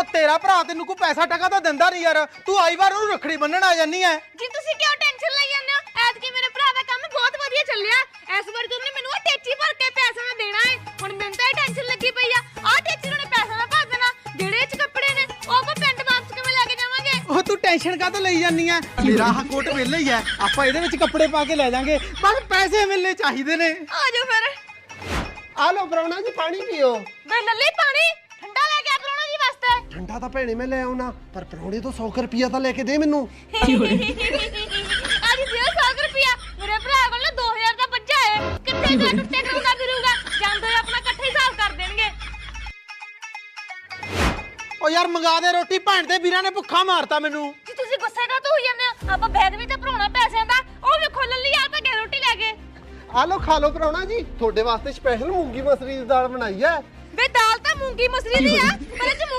ਉਹ ਤੇਰਾ ਭਰਾ ਤੈਨੂੰ ਕੋਈ ਪੈਸਾ ਟਕਾ ਤਾਂ ਦਿੰਦਾ ਨਹੀਂ ਯਾਰ। ਤੂੰ ਆਈ ਵਾਰ ਉਹਨੂੰ ਰੱਖੜੀ ਬੰਨਣ ਆ ਜਾਨੀ ਐ। ਜੀ ਤੁਸੀਂ ਕਿਉਂ ਟੈਨਸ਼ਨ ਲਈ ਜਾਂਦੇ ਹੋ? ਐਤਕੀ ਮੇਰੇ ਭਰਾ ਦਾ ਕੰਮ ਬਹੁਤ ਵਧੀਆ ਚੱਲਿਆ। ਇਸ ਵਾਰੀ ਤੁਸੀਂ ਮੈਨੂੰ ਉਹ ਟੇਚੀ ਭਰ ਕੇ ਪੈਸਾ ਨਾ ਦੇਣਾ ਹੈ ਹੁਣ ਮੈਨੂੰ ਤਾਂ ਇਹ ਟੈਨਸ਼ਨ ਲੱਗੀ ਪਈ ਆ। ਆਹ ਟੇਚੀ ਨੂੰ ਪੈਸਾ ਨਾ ਭਰ ਦੇਣਾ। ਜਿਹੜੇ ਚ ਕੱਪੜੇ ਨੇ ਉਹ ਆਪਾਂ ਪਿੰਡ ਵਾਪਸ ਕਿਵੇਂ ਲੈ ਕੇ ਜਾਵਾਂਗੇ? ਉਹ ਤੂੰ ਟੈਨਸ਼ਨ ਕਾਹਤੋਂ ਲਈ ਜਾਨੀ ਐ? ਮੇਰਾ ਆਹ ਕੋਟ ਵਿਹਲਾ ਹੀ ਐ। ਆਪਾਂ ਇਹਦੇ ਵਿੱਚ ਕੱਪੜੇ ਪਾ ਕੇ ਲੈ ਜਾਾਂਗੇ। ਬਸ ਪੈਸੇ ਮਿਲਨੇ ਚਾਹੀਦੇ ਨੇ। ਆ ਜਾਓ ਫਿਰ। ਆ ਲਓ ਪ੍ਰਾਹੁਣਾ ਜੀ ਪਾਣੀ ਪੀਓ। ਵੇ ਲੱਲੀ ਪਾਣੀ? ਠੰਡਾ ਤਾਂ ਭੈਣੇ ਮੈਂ ਲੈ ਆਉਣਾ ਪਰ ਪ੍ਰਾਹੁਣੇ ਤੋਂ 100 ਰੁਪਿਆ ਤਾਂ ਲੈ ਕੇ ਦੇ ਮੈਨੂੰ। ਆ ਜੀ ਦਿਓ 100 ਰੁਪਿਆ ਮੇਰੇ ਭਰਾ ਕੋਲ ਨਾ 2000 ਦਾ ਬੱਚਾ ਹੈ। ਕਿੱਥੇ ਜਾ ਟੁੱਟੇ ਕਰੂਗਾ ਫਿਰੂਗਾ? ਜਾਂਦੇ ਹੋਏ ਆਪਣਾ ਇਕੱਠੇ ਹਿਸਾਬ ਕਰ ਦੇਣਗੇ। ਉਹ ਯਾਰ ਮੰਗਾ ਦੇ ਰੋਟੀ ਭੈਣ ਦੇ ਵੀਰਾਂ ਨੇ ਭੁੱਖਾ ਮਾਰਤਾ ਮੈਨੂੰ। ਜੀ ਤੁਸੀਂ ਗੁੱਸੇ ਕਾ ਹੋਈ ਜਾਂਦੇ ਹੋ? ਆਪਾਂ ਬੈਗ ਵੀ ਤਾਂ ਭਰਾਉਣਾ ਪੈਸਿਆਂ ਦਾ। ਉਹ ਵੇਖੋ ਲੱਲੀ ਆ ਤਾਂ ਗਏ ਰੋਟੀ ਲੈ ਕੇ। ਆ ਲਓ ਖਾ ਲਓ ਪ੍ਰਾਹੁਣਾ ਜੀ। ਤੁਹਾਡੇ ਵਾਸਤੇ ਸਪੈਸ਼ਲ ਮੂੰਗੀ ਮਸਰੀ ਦੀ ਦਾਲ ਬਣਾਈ ਐ ਵੇ ਦਾਲ ਤਾਂ ਮੂੰਗੀ ਮਸਰੀ ਦੀ ਆ ਪਰ ਇਹ ਚ ਮੂੰਗੀ